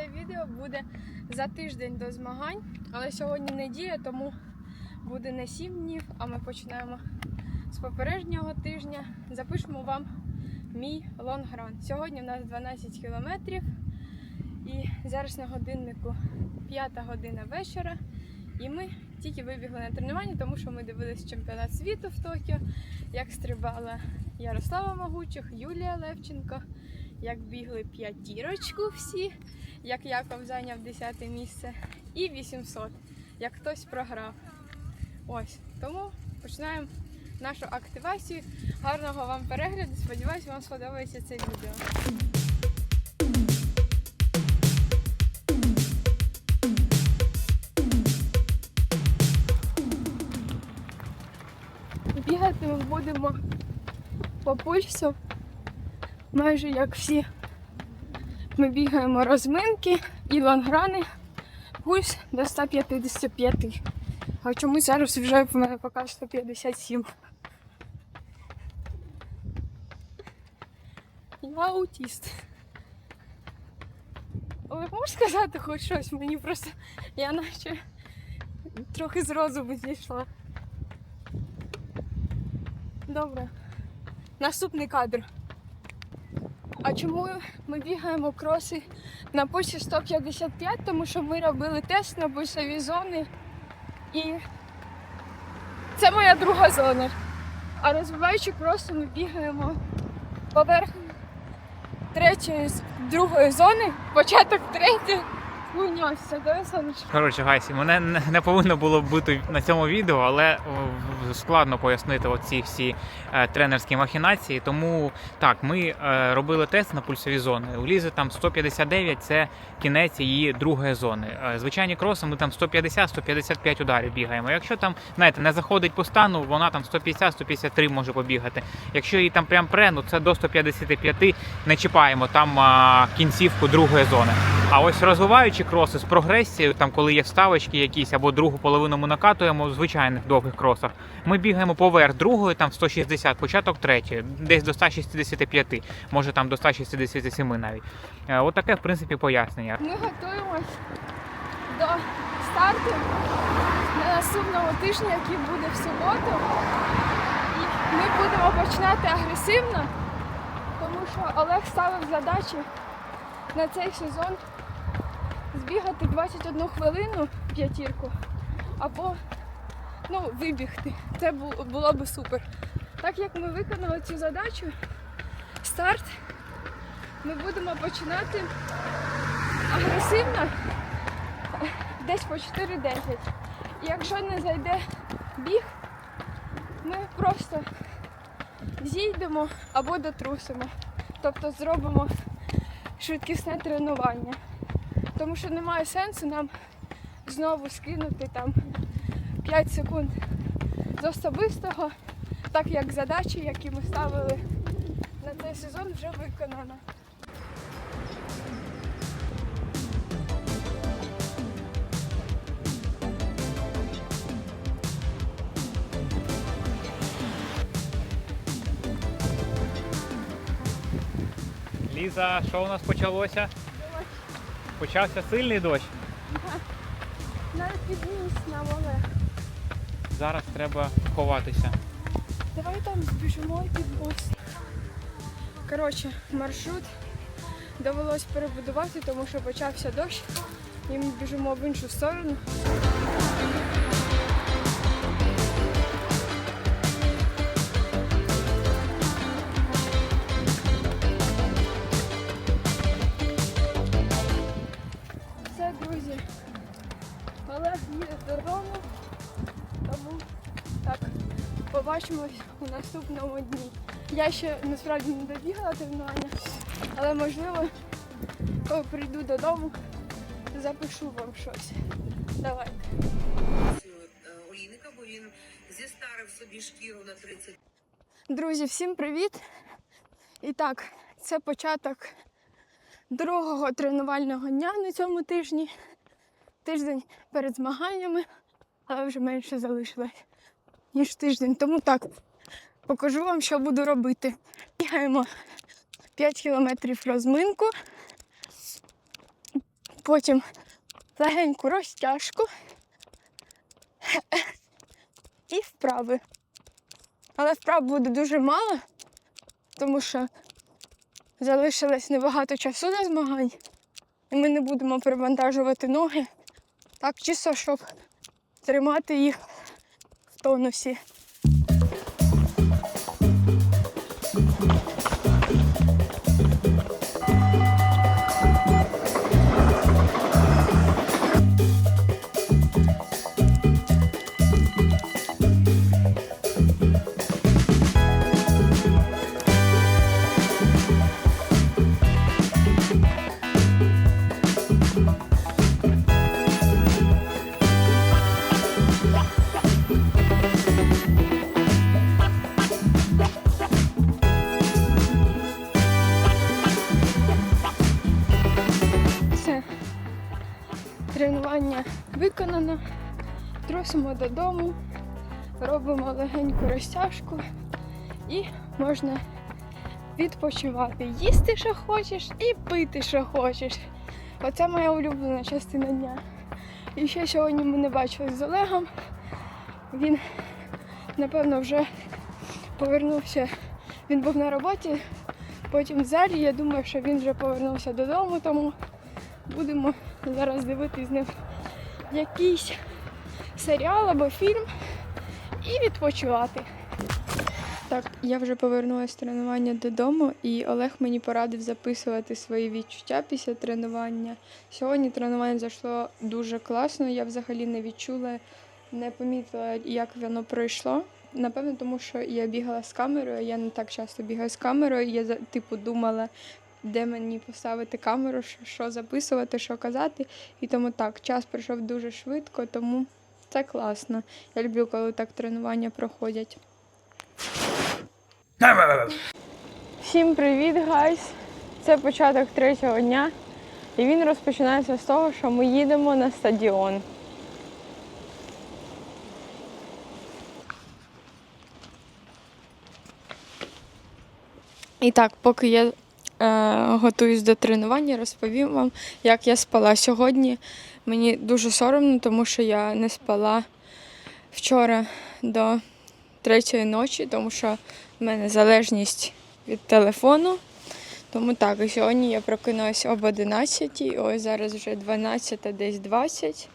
Це відео буде за тиждень до змагань, але сьогодні неділя, тому буде не 7 днів, а ми починаємо з попереднього тижня. Запишемо вам мій лонгран. Сьогодні у нас 12 кілометрів і зараз на годиннику 5 година вечора. І ми тільки вибігли на тренування, тому що ми дивились чемпіонат світу в Токіо, як стрибала Ярослава Могучих, Юлія Левченко, як бігли п'ятірочку всі, як Яков зайняв 10 місце, і 800, як хтось програв. Ось тому починаємо нашу активацію. Гарного вам перегляду. Сподіваюсь, вам сподобається це відео. Бігати ми будемо по пульсу, майже як всі. Ми бігаємо розминки і лонграни. Пульс до 155. А чомусь зараз вже в мене поки 157. Я аутіст. Але можеш сказати хоч щось? Мені просто я наче трохи з розуму зійшла. Добре. Наступний кадр. А чому ми бігаємо кроси на пульсі 155? Тому що ми робили тест на пульсові зони. І це моя друга зона. А розвиваючи кроси, ми бігаємо поверх третьої, другої зони, початок третьої. Сонечко. Коротше, гайсі, мене не- повинно було бути на цьому відео, але складно пояснити оці всі е, тренерські махінації. Тому так, ми е, робили тест на пульсові зони. У Лізи там 159 це кінець її другої зони. Е, звичайні кроси ми там 150-155 ударів бігаємо. Якщо там, знаєте, не заходить по стану, вона там 150-153 може побігати. Якщо її там прям пре, ну це до 155 не чіпаємо там а, кінцівку другої зони. А ось розвиваючи кроси з прогресією, там коли є вставочки якісь або другу половину ми накатуємо в звичайних довгих кросах. Ми бігаємо поверх другої, там 160, початок третьої, десь до 165, може там до 167 навіть. Е, От таке, в принципі, пояснення. Ми готуємось до старту на наступному тижні, який буде в суботу. І ми будемо починати агресивно, тому що Олег ставив задачі на цей сезон збігати 21 хвилину п'ятірку або ну, вибігти. Це бу- було би супер. Так як ми виконали цю задачу, старт ми будемо починати агресивно десь по 4-10. Якщо не зайде біг, ми просто зійдемо або дотрусимо. Тобто зробимо швидкісне тренування. Тому що немає сенсу нам знову скинути там 5 секунд з особистого, так як задачі, які ми ставили на цей сезон, вже виконано. Ліза, що у нас почалося? Почався сильний дощ. Навіть підніс нам Олег. Зараз треба ховатися. Давай там збіжимо під мост. Коротше, маршрут довелось перебудувати, тому що почався дощ. І ми біжимо в іншу сторону. Побачимось у наступному дні. Я ще насправді не добігала тренування, але можливо, коли прийду додому, запишу вам щось. Давайте. олійника, бо він зістарив собі шкіру на 30 Друзі, всім привіт! І так, це початок другого тренувального дня на цьому тижні. Тиждень перед змаганнями, але вже менше залишилось, ніж тиждень. Тому так, покажу вам, що буду робити. Бігаємо 5 кілометрів розминку. потім легеньку розтяжку і вправи. Але вправ буде дуже мало, тому що залишилось небагато часу на змагань, і ми не будемо перевантажувати ноги. Так, чисто, щоб тримати їх тонусі. Тренування виконано. Трусимо додому, робимо легеньку розтяжку і можна відпочивати. Їсти, що хочеш, і пити, що хочеш. Оце моя улюблена частина дня. І ще сьогодні ми не бачились з Олегом. Він, напевно, вже повернувся. Він був на роботі, потім в залі. Я думаю, що він вже повернувся додому, тому будемо зараз дивитись з ним якийсь серіал або фільм і відпочивати. Так, я вже повернулася з тренування додому, і Олег мені порадив записувати свої відчуття після тренування. Сьогодні тренування зайшло дуже класно. Я взагалі не відчула, не помітила, як воно пройшло. Напевно, тому що я бігала з камерою. Я не так часто бігаю з камерою. Я типу думала, де мені поставити камеру, що, записувати, що казати. І тому так, час пройшов дуже швидко, тому це класно. Я люблю, коли так тренування проходять. Всім привіт, гайс! Це початок третього дня, і він розпочинається з того, що ми їдемо на стадіон. І так, поки я готуюсь до тренування, розповім вам, як я спала сьогодні. Мені дуже соромно, тому що я не спала вчора до третьої ночі, тому що в мене залежність від телефону. Тому так, і сьогодні я прокинулася об 11, ось зараз вже 12, десь 20.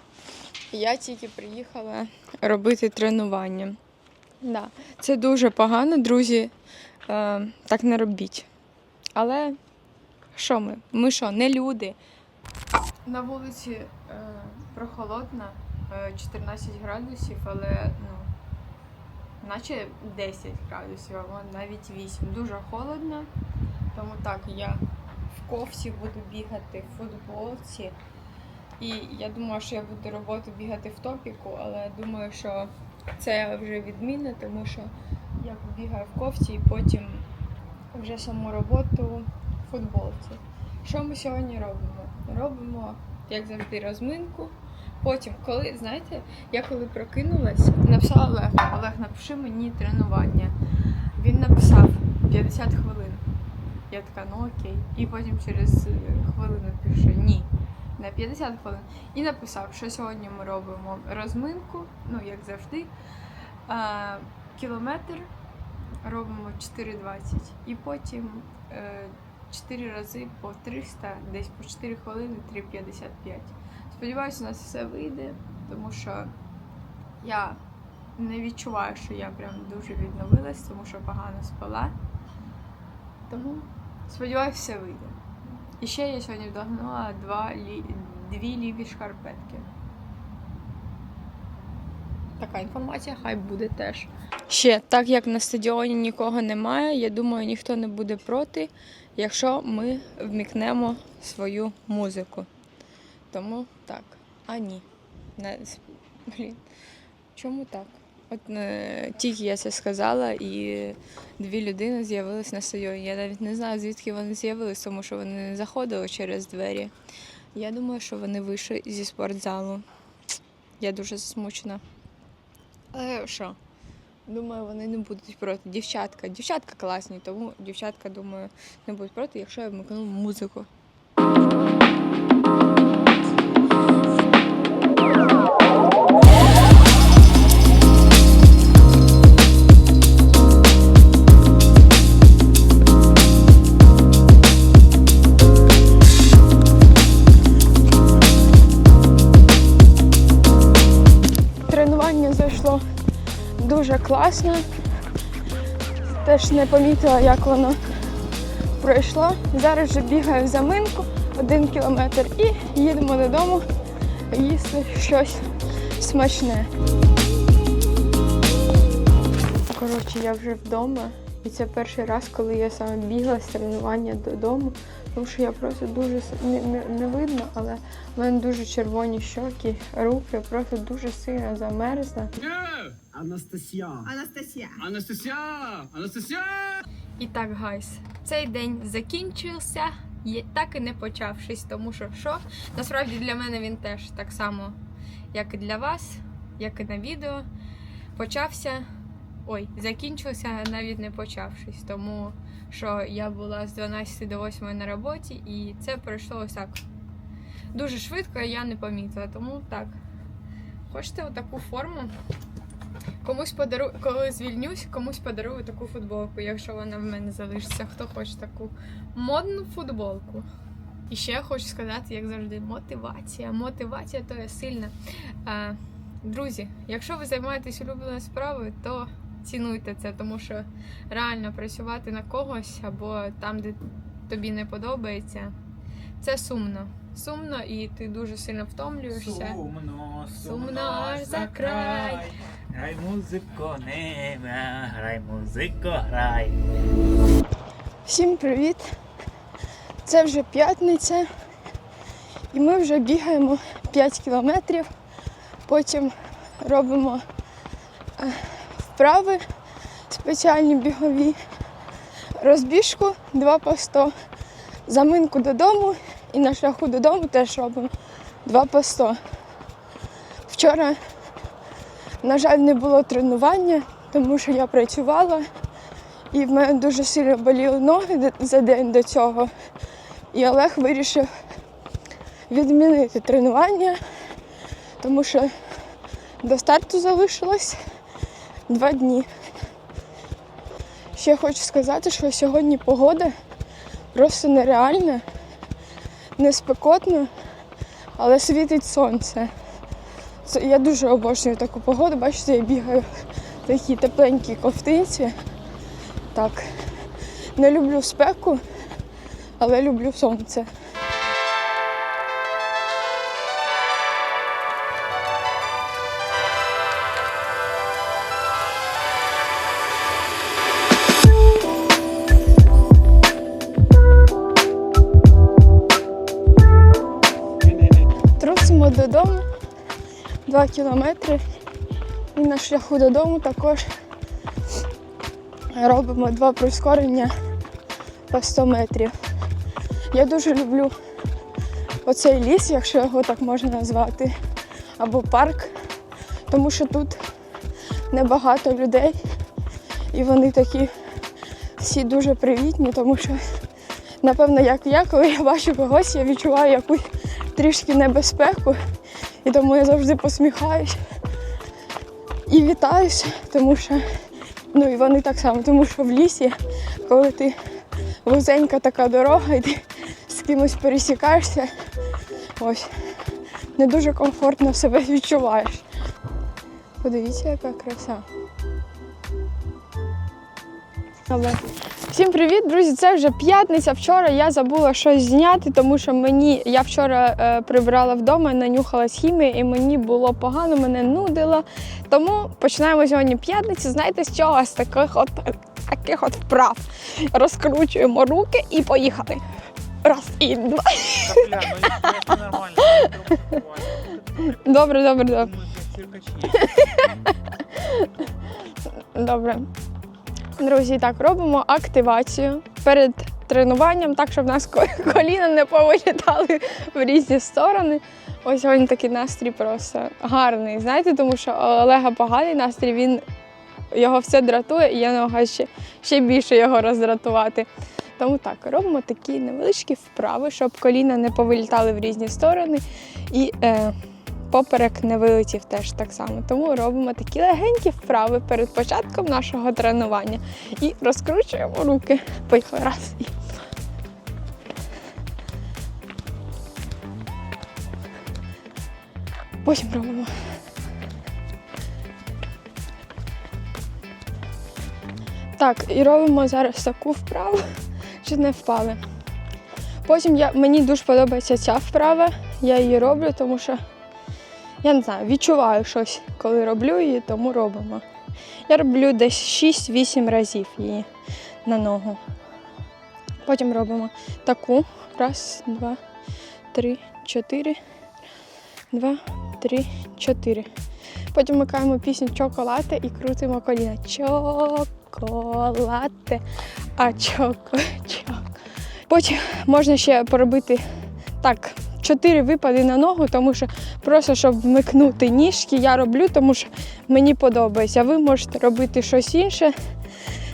І я тільки приїхала робити тренування. Да. Це дуже погано, друзі. Е, так не робіть. Але що ми? Ми що, не люди? На вулиці е, прохолодно, е, 14 градусів, але ну, наче 10 градусів, або навіть 8. Дуже холодно. Тому так, я в ковсі буду бігати в футболці. І я думала, що я буду роботу бігати в топіку, але думаю, що це вже відмінно, тому що я побігаю в кофті і потім вже саму роботу в футболці. Що ми сьогодні робимо? Робимо, як завжди, розминку. Потім, коли, знаєте, я коли прокинулась, написала Олег, Олег, напиши мені тренування. Він написав 50 хвилин. Я така, ну окей. І потім через хвилину пише ні. На 50 хвилин. І написав, що сьогодні ми робимо розминку, ну як завжди. Кілометр робимо 4,20 і потім е, 4 рази по 300, десь по 4 хвилини 3,55. Сподіваюся, у нас все вийде, тому що я не відчуваю, що я прям дуже відновилась, тому що погано спала. Тому сподіваюся, все вийде. І ще я сьогодні вдогнала дві ліві шкарпетки. Така інформація хай буде теж. Ще, так як на стадіоні нікого немає, я думаю, ніхто не буде проти, якщо ми вмікнемо свою музику. Тому так. А ні. Не, блін. Чому так? От е, тільки я це сказала, і дві людини з'явились на стадіоні. Я навіть не знаю, звідки вони з'явились, тому що вони не заходили через двері. Я думаю, що вони вийшли зі спортзалу. Я дуже засмучена. Але що? Думаю, вони не будуть проти. Дівчатка. Дівчатка класні, тому дівчатка, думаю, не будуть проти, якщо я вмикну музику. Класно. Теж не помітила, як воно пройшло. Зараз вже бігаю в заминку один кілометр і їдемо додому їсти щось смачне. Коротше, я вже вдома. І це перший раз, коли я саме бігла з тренування додому, тому що я просто дуже не, не, видно, але в мене дуже червоні щоки, руки, просто дуже сильно замерзла. Анастасія. Анастасія. Анастасія! Анастасія! І так, гайс, цей день закінчився, і так і не почавшись, тому що що? Насправді для мене він теж так само, як і для вас, як і на відео. Почався. Ой, закінчився навіть не почавшись, тому що я була з 12 до 8 на роботі, і це пройшло ось так. Дуже швидко, і я не помітила. Тому так. Хочете отаку форму? Комусь подарую, коли звільнюсь, комусь подарую таку футболку, якщо вона в мене залишиться. Хто хоче таку модну футболку. І ще хочу сказати, як завжди, мотивація. Мотивація то є сильна. Друзі, якщо ви займаєтесь улюбленою справою, то цінуйте це, тому що реально працювати на когось або там, де тобі не подобається, це сумно. Сумно і ти дуже сильно втомлюєшся. Сумно, Сумно аж за край. Грай музико, неба, грай музико, грай. Всім привіт! Це вже п'ятниця, і ми вже бігаємо 5 кілометрів. Потім робимо е, вправи спеціальні бігові, розбіжку 2 по 100, заминку додому і на шляху додому теж робимо 2 по 100. Вчора, на жаль, не було тренування, тому що я працювала. І в мене дуже сильно боліли ноги за день до цього. І Олег вирішив відмінити тренування, тому що до старту залишилось два дні. Ще хочу сказати, що сьогодні погода просто нереальна, не спекотно, але світить сонце. Це, я дуже обожнюю таку погоду. Бачите, я бігаю в такій тепленькій ковтинці. Так. Не люблю спеку, але люблю сонце. Трусимо додому 2 кілометри. І на шляху додому також робимо два прискорення по 100 метрів. Я дуже люблю оцей ліс, якщо його так можна назвати, або парк, тому що тут небагато людей і вони такі всі дуже привітні, тому що, напевно, як я, коли я бачу когось, я відчуваю якусь трішки небезпеку, і тому я завжди посміхаюсь і вітаюсь, тому що Ну і вони так само, тому що в лісі, коли ти вузенька така дорога, і ти з кимось пересікаєшся, ось не дуже комфортно себе відчуваєш. Подивіться, яка краса. Але всім привіт, друзі! Це вже п'ятниця. Вчора я забула щось зняти, тому що мені я вчора е, прибрала вдома, нанюхалась хімії, і мені було погано, мене нудило. Тому починаємо сьогодні п'ятницю. Знаєте, з чого? З таких от таких от вправ. Розкручуємо руки і поїхали. Раз і два. Добре, добре, добре. Добре. Друзі, так, робимо активацію перед тренуванням, так, щоб нас коліна не повилітали в різні сторони. Ось сьогодні такий настрій просто гарний. Знаєте, тому що Олега поганий настрій, він його все дратує, і я намагаюся ще, ще більше його роздратувати. Тому так, робимо такі невеличкі вправи, щоб коліна не повилітали в різні сторони. І е, поперек не вилетів теж так само. Тому робимо такі легенькі вправи перед початком нашого тренування. І розкручуємо руки. Поїхали раз. Потім робимо. Так, і робимо зараз таку вправу, щоб не впали. Потім я, мені дуже подобається ця вправа, я її роблю, тому що я не знаю, відчуваю щось, коли роблю її, тому робимо. Я роблю десь 6-8 разів її на ногу. Потім робимо таку. Раз, два, три, чотири. Два, три, чотири. Потім вмикаємо пісню Чоколате і крутимо коліна. Чоколате, а чоко, чоко. Потім можна ще поробити так, чотири випади на ногу, тому що просто щоб вмикнути ніжки, я роблю, тому що мені подобається. Ви можете робити щось інше.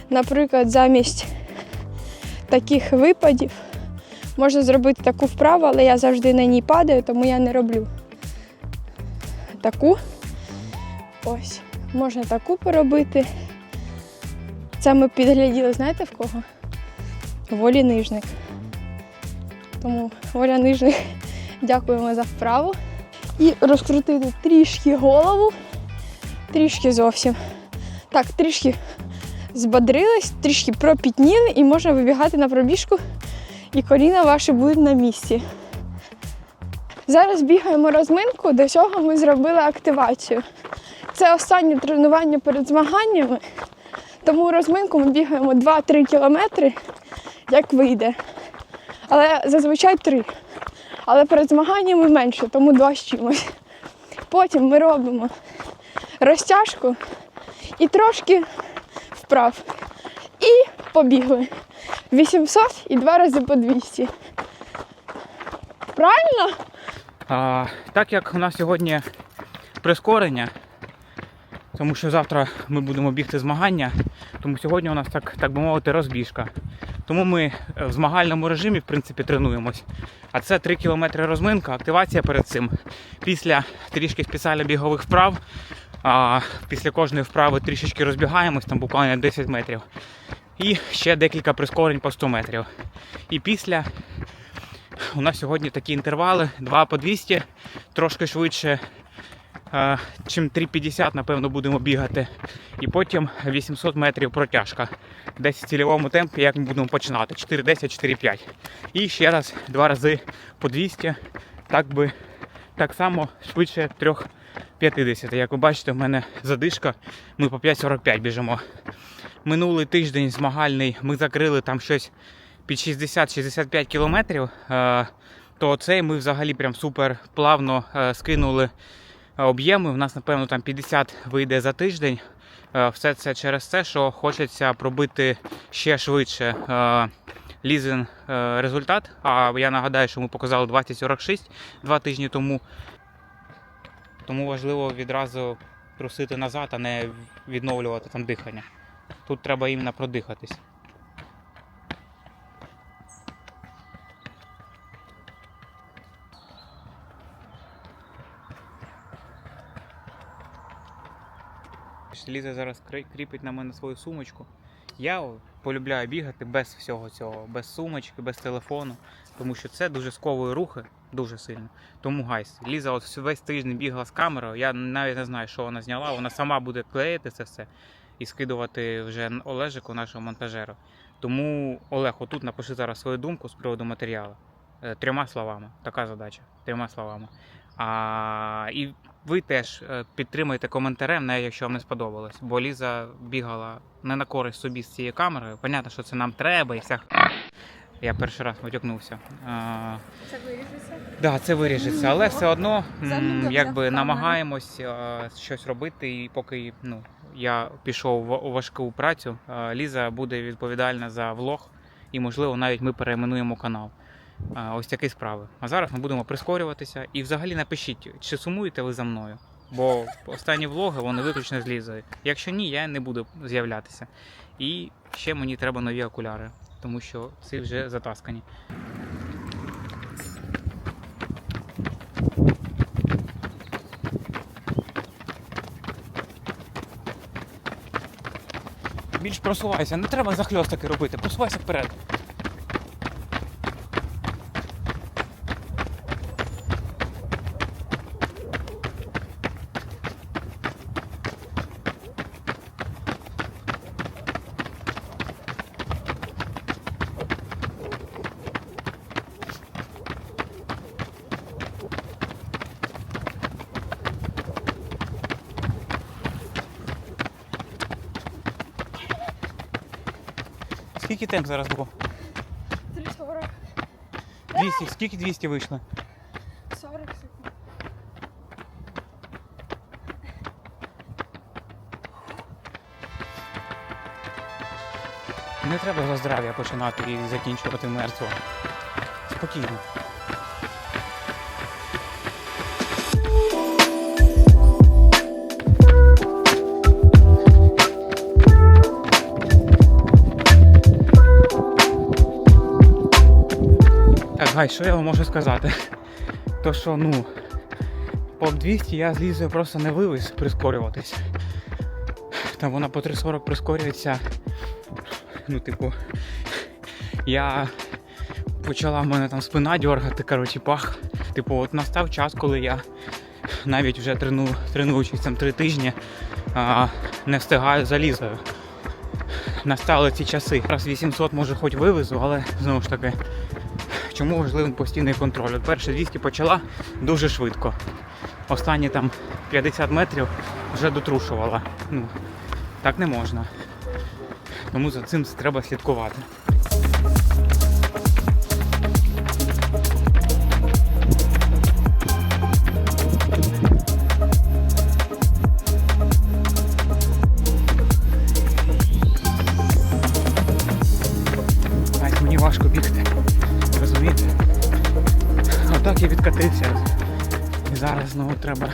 Наприклад, замість таких випадів можна зробити таку вправу, але я завжди на ній падаю, тому я не роблю таку. Ось. Можна таку поробити. Це ми підгляділи, знаєте в кого? Волі нижник. Тому воля нижник, дякуємо за вправу. І розкрутити трішки голову, трішки зовсім. Так, трішки збодрились, трішки пропітніли і можна вибігати на пробіжку, і коліна ваші будуть на місці. Зараз бігаємо розминку, до цього ми зробили активацію. Це останнє тренування перед змаганнями, тому розминку ми бігаємо 2-3 кілометри, як вийде. Але зазвичай 3. Але перед змаганнями менше, тому два з чимось. Потім ми робимо розтяжку і трошки вправ. І побігли. 800 і два рази по 200. Правильно? А, так як у нас сьогодні прискорення, тому що завтра ми будемо бігти змагання, тому сьогодні у нас так, так би мовити, розбіжка. Тому ми е, в змагальному режимі, в принципі, тренуємось. А це 3 кілометри розминка, активація перед цим. Після трішки спеціально бігових вправ. А, після кожної вправи трішечки розбігаємось, там буквально 10 метрів. І ще декілька прискорень по 100 метрів. І після у нас сьогодні такі інтервали 2 по 200, трошки швидше, чим 3,50, напевно, будемо бігати. І потім 800 метрів протяжка. Десь в цільовому темпі, як ми будемо починати. 4,10, 4,5. І ще раз два рази по 200, так би так само швидше 3,50. Як ви бачите, в мене задишка, ми по 5,45 біжимо. Минулий тиждень змагальний ми закрили там щось під 60-65 кілометрів, то цей ми взагалі прям супер плавно е, скинули об'єми. У нас, напевно, там 50 вийде за тиждень. Е, Все це через те, що хочеться пробити ще швидше е, лізен е, результат. А я нагадаю, що ми показали 20.46 два тижні тому. Тому важливо відразу трусити назад, а не відновлювати там дихання. Тут треба іменно продихатись. Ліза зараз кріпить на мене свою сумочку. Я полюбляю бігати без всього цього, без сумочки, без телефону, тому що це дуже сковує рухи дуже сильно. Тому гайс, Ліза от весь тиждень бігала з камерою. Я навіть не знаю, що вона зняла. Вона сама буде клеїти це все і скидувати вже Олежику, нашого монтажеру. Тому Олег, отут напиши зараз свою думку з приводу матеріалу. Е, Трьома словами. Така задача. Трьома словами. А, і ви теж е, підтримайте коментарем, навіть якщо вам не сподобалось. Бо Ліза бігала не на користь собі з цією камерою. Понятно, що це нам треба і вся. Я перший раз витягнувся. А, Це вирішиться. Да, це виріжеться, але все одно м, якби намагаємось щось робити. І поки ну, я пішов в- у важку працю, Ліза буде відповідальна за влог, і можливо навіть ми перейменуємо канал. Ось такі справи. А зараз ми будемо прискорюватися. І взагалі напишіть, чи сумуєте ви за мною? Бо останні влоги вони виключно з Лізою. Якщо ні, я не буду з'являтися. І ще мені треба нові окуляри, тому що ці вже затаскані. Більш просувайся, не треба захльостики робити, просувайся вперед. Скільки темп зараз було? 340, 200. Скільки 200 вийшло? 40 секунд. Не треба за здрав'я починати і закінчувати мертво. Спокійно. Гай, що я вам можу сказати? То що, ну, по 200 я з Лізою просто не вивез прискорюватись. Там вона по 340 прискорюється. Ну, типу, я почала в мене там спина дергати, коротше, пах. Типу, от настав час, коли я навіть вже трену, тренуючись там три тижні, а, не встигаю за Лізою. Настали ці часи. Раз 800 може хоч вивезу, але знову ж таки, чому важливий постійний контроль? От перше 200 почала дуже швидко. Останні там 50 метрів вже дотрушувала. Ну, так не можна. Тому за цим треба слідкувати. Треба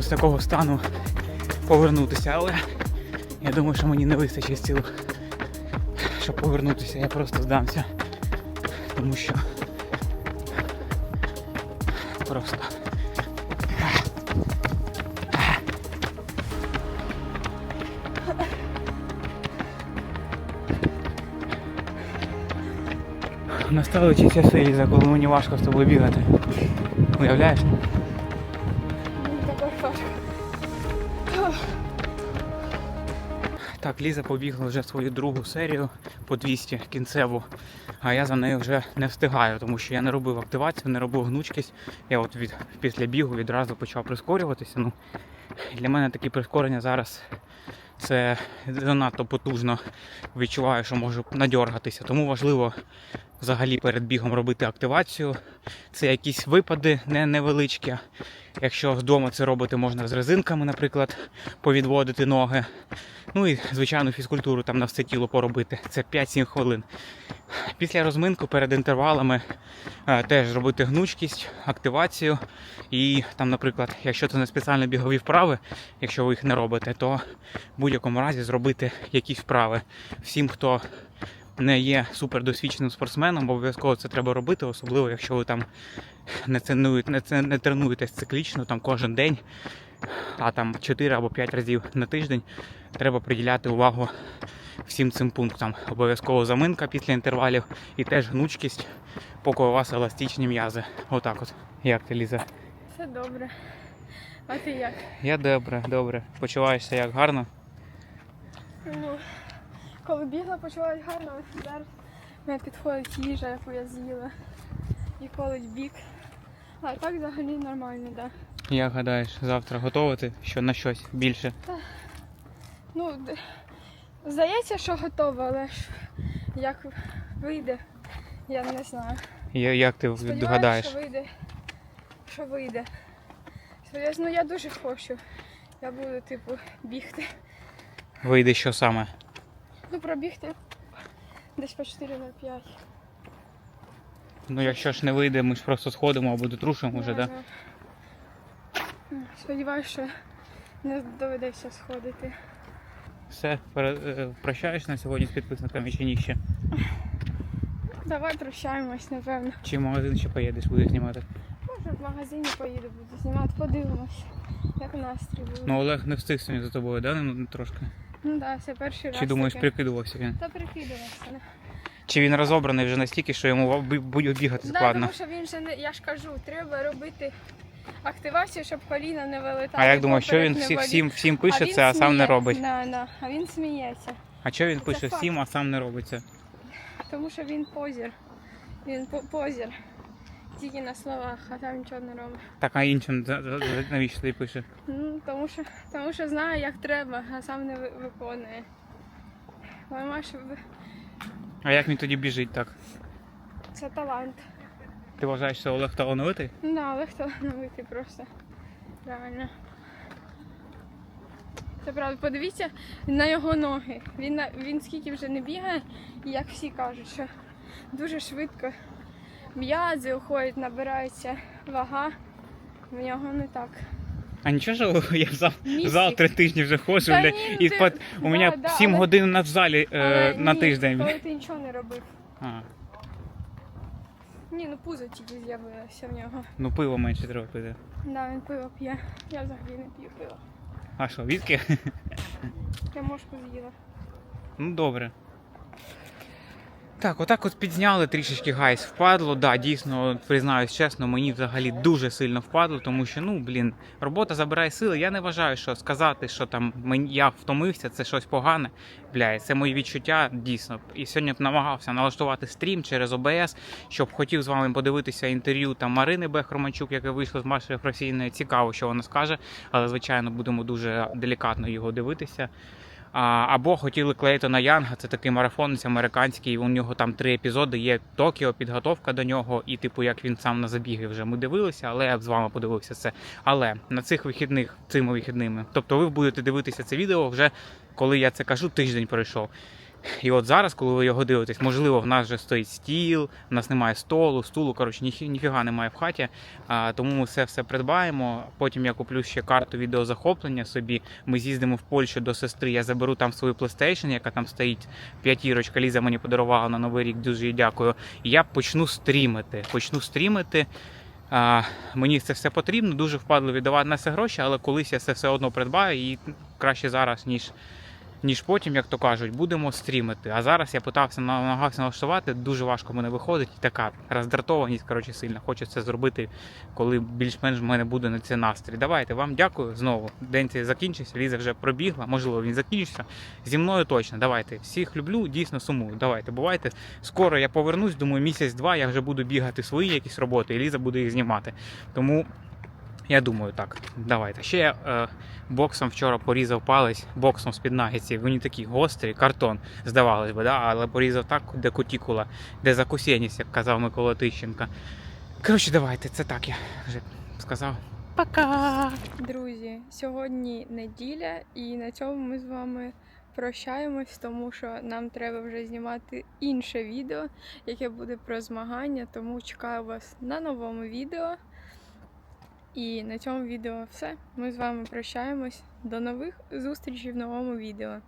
з такого стану повернутися, але я думаю, що мені не вистачить сил, щоб повернутися. Я просто здамся. Тому що просто. Настали часи, коли мені важко з тобою бігати. Уявляєш? Так, Ліза побігла вже свою другу серію по 200 кінцеву, а я за нею вже не встигаю, тому що я не робив активацію, не робив гнучкість. Я от від, після бігу відразу почав прискорюватися. Ну, для мене такі прискорення зараз це занадто потужно. Відчуваю, що можу надьоргатися. Тому важливо взагалі перед бігом робити активацію. Це якісь випади не невеличкі. Якщо вдома це робити можна з резинками, наприклад, повідводити ноги. Ну і звичайну фізкультуру там на все тіло поробити. Це 5-7 хвилин. Після розминку перед інтервалами е, теж робити гнучкість, активацію. І там, наприклад, якщо це не спеціально бігові вправи, якщо ви їх не робите, то в будь-якому разі зробити якісь вправи. Всім, хто не є супердосвідченим спортсменом, обов'язково це треба робити, особливо якщо ви там не тренуєте, не, не тренуєтесь циклічно там кожен день, а там 4 або 5 разів на тиждень, треба приділяти увагу всім цим пунктам. Обов'язково заминка після інтервалів і теж гнучкість, поки у вас еластичні м'язи. Отак от. Як ти, Ліза? Все добре. А ти як? Я добре, добре. Почуваєшся як гарно? Ну, коли бігла, почувалась гарно, ось зараз мене підходить їжа, яку я з'їла. І колить бік. А так взагалі нормально, так. Да. Як гадаєш, завтра готувати що на щось більше? Ну, здається, що готова, але ж як вийде, я не знаю. Я- Як ти Сподіваюся, гадаєш? що вийде. Що вийде. Сподіваюся, ну я дуже хочу. Я буду, типу, бігти. Вийде що саме? Ну, пробігти десь по 4 на 5. Ну якщо ж не вийде, ми ж просто сходимо або дотрушимо вже, так? Да? Сподіваюся, що не доведеться сходити. Все, е, прощаєш на сьогодні з підписниками чи ні ще? Давай прощаємось, напевно. Чи в магазин ще поїдеш, будеш знімати? Може в магазині поїду, буду знімати, подивимось, як настрій буде. Ну Олег не встиг сьогодні за тобою, да? Ну, трошки. Ну так, це перший раз. Чи думаєш, таке. прикидувався він? Та прикидувався. не? Чи він розобраний вже настільки, що йому буде бігати Да, складно? тому що він же не, я ж кажу, треба робити активацію, щоб коліна не вилетали. А як думаєш, що він всі, всім, всім пише він це, а сам не сміє- робить? Да, да. А він сміється, А чого він пише факт. всім, а сам не робить це? тому що він позір. Він по- позір. Тільки на словах, а там нічого не робить. Так, а іншим навіщо ти пише? Ну, тому що, тому що знає, як треба, а сам не виконує. Ви- А як він тоді біжить так? Це талант. Ти вважаєш, що Олег талановитий? Да, але талановитий просто. Реально. Це правда, подивіться на його ноги. Він, він скільки вже не бігає, і як всі кажуть, що дуже швидко м'язи уходять, набирається вага. В нього не так. А нічого, я в зал, Місяць. зал три тижні вже ходжу, Та бля, ні, і ти- спад... у да, мене да, 7 але- годин на в залі е, Але на ні, тиждень. Коли ти нічого не робив. А, Ні, ну пузо тільки з'явилося в нього. ну пиво менше треба пити. Да, він пиво п'є. Я взагалі не п'ю пиво. А що, віскі? Я мошку з'їла. Ну добре. Так, отак от підзняли трішечки гайс впадло. Да, дійсно, признаюсь чесно, мені взагалі дуже сильно впадло, тому що, ну, блін, робота забирає сили. Я не вважаю, що сказати, що там мені я втомився, це щось погане. Бля, це мої відчуття дійсно. І сьогодні намагався налаштувати стрім через ОБС, щоб хотів з вами подивитися інтерв'ю там Марини Бехроманчук, яке вийшло з нашої професійної. Цікаво, що вона скаже, але звичайно будемо дуже делікатно його дивитися. Або хотіли Клейтона Янга, це такий марафонець американський. У нього там три епізоди. Є Токіо, підготовка до нього, і типу, як він сам на забіги вже ми дивилися, але я б з вами подивився це. Але на цих вихідних, цими вихідними, тобто ви будете дивитися це відео вже коли я це кажу, тиждень пройшов. І от зараз, коли ви його дивитесь, можливо, в нас вже стоїть стіл, в нас немає столу, стулу, коротше, ніфі- ніфіга немає в хаті. А, тому ми все все придбаємо. Потім я куплю ще карту відеозахоплення собі. Ми з'їздимо в Польщу до сестри. Я заберу там свою PlayStation, яка там стоїть. П'ятірочка Ліза мені подарувала на новий рік. Дуже їй дякую. І я почну стрімити. Почну стрімити. А, мені це все потрібно, дуже впадло віддавати на це гроші, але колись я це все одно придбаю і краще зараз, ніж ніж потім, як то кажуть, будемо стрімити. А зараз я питався намагався налаштувати, дуже важко мене виходить. І така роздратованість, коротше, сильно. Це зробити, коли більш-менш в мене буде на це настрій. Давайте вам дякую знову. День цей закінчився, Ліза вже пробігла. Можливо, він закінчився. Зі мною точно. Давайте. Всіх люблю, дійсно сумую. Давайте, бувайте. Скоро я повернусь, думаю, місяць-два я вже буду бігати свої якісь роботи, і Ліза буде їх знімати. Тому. Я думаю, так. Давайте. Ще я е, боксом вчора порізав палець, боксом з-під нагетсів. Вони такі гострі, картон, здавалось би, да? але порізав так, де кутікула, де закусєність, як казав Микола Тищенка. Коротше, давайте, це так я вже сказав. Пока! Друзі, сьогодні неділя, і на цьому ми з вами прощаємось, тому що нам треба вже знімати інше відео, яке буде про змагання. Тому чекаю вас на новому відео. І на цьому відео все. Ми з вами прощаємось. До нових зустрічей в новому відео.